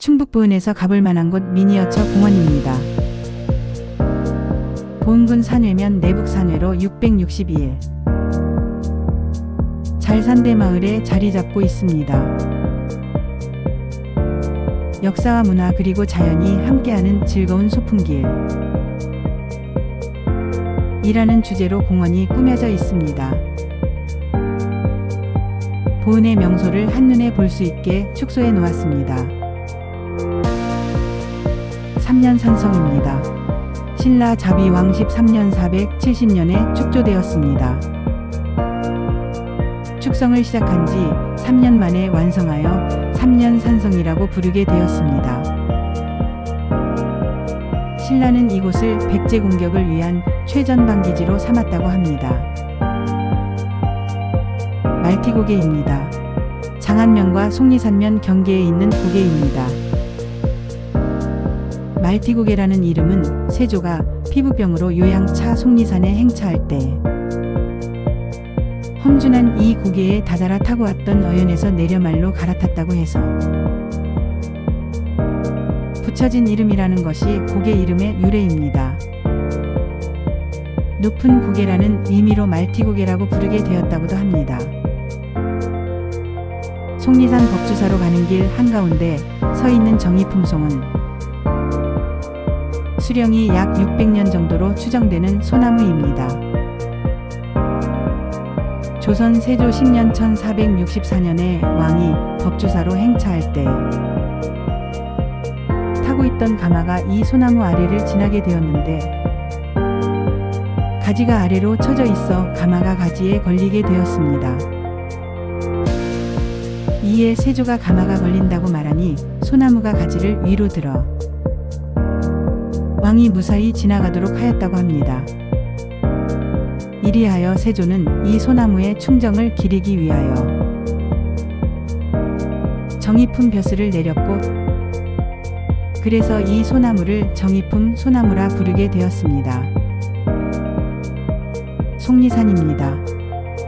충북 보은에서 가볼 만한 곳 미니어처 공원입니다. 보은군 산회면 내북 산회로 662일. 잘산대 마을에 자리 잡고 있습니다. 역사와 문화 그리고 자연이 함께하는 즐거운 소풍길. 이라는 주제로 공원이 꾸며져 있습니다. 보은의 명소를 한눈에 볼 수 있게 축소해 놓았습니다. 3년 산성입니다. 신라 자비왕 13년 470년에 축조되었습니다. 축성을 시작한 지 3년 만에 완성하여 3년 산성이라고 부르게 되었습니다. 신라는 이곳을 백제 공격을 위한 최전방 기지로 삼았다고 합니다. 말티고개입니다. 장안면과 속리산면 경계에 있는 고개입니다. 말티고개라는 이름은 세조가 피부병으로 요양차 속리산에 행차할 때 험준한 이 고개에 다다라 타고 왔던 어연에서 내려말로 갈아탔다고 해서 붙여진 이름이라는 것이 고개 이름의 유래입니다. 높은 고개라는 의미로 말티고개라고 부르게 되었다고도 합니다. 속리산 법주사로 가는 길 한가운데 서 있는 정의품송은 수령이 약 600년 정도로 추정되는 소나무입니다. 조선 세조 10년 1464년에 왕이 법주사로 행차할 때 타고 있던 가마가 이 소나무 아래를 지나게 되었는데 가지가 아래로 쳐져 있어 가마가 가지에 걸리게 되었습니다. 이에 세조가 가마가 걸린다고 말하니 소나무가 가지를 위로 들어 왕이 무사히 지나가도록 하였다고 합니다. 이리하여 세조는 이 소나무의 충정을 기리기 위하여 정의품 벼슬을 내렸고 그래서 이 소나무를 정의품 소나무라 부르게 되었습니다. 속리산입니다.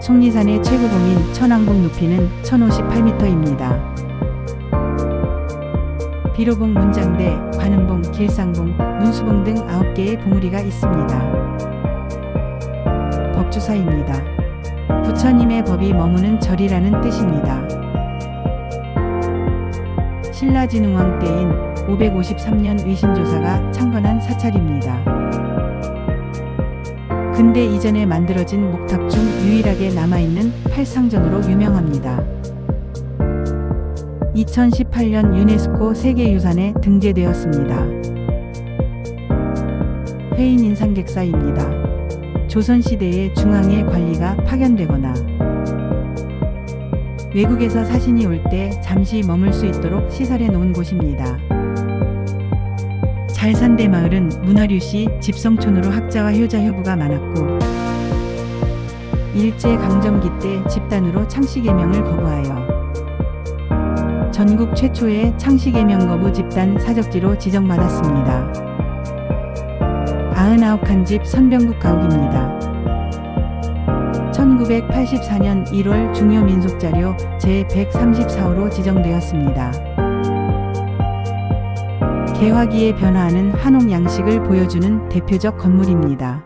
속리산의 최고봉인 천왕봉 높이는 1058m입니다. 비로봉 문장대, 관음봉, 길상봉, 문수봉 등 9개의 봉우리가 있습니다. 법주사입니다. 부처님의 법이 머무는 절이라는 뜻입니다. 신라진흥왕 때인 553년 위신조사가 창건한 사찰입니다. 근대 이전에 만들어진 목탑 중 유일하게 남아있는 팔상전으로 유명합니다. 2018년 유네스코 세계유산에 등재되었습니다. 회인 인상객사입니다. 조선시대의 중앙의 관리가 파견되거나 외국에서 사신이 올 때 잠시 머물 수 있도록 시설해 놓은 곳입니다. 잘산대 마을은 문화류시 집성촌으로 학자와 효자 효부가 많았고 일제 강점기 때 집단으로 창씨 개명을 거부하여 전국 최초의 창씨개명 거부 집단 사적지로 지정받았습니다. 99칸 집 선병국 가옥입니다. 1984년 1월 중요민속자료 제134호로 지정되었습니다. 개화기에 변화하는 한옥 양식을 보여주는 대표적 건물입니다.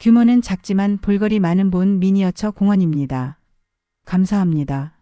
규모는 작지만 볼거리 많은 본 미니어처 공원입니다. 감사합니다.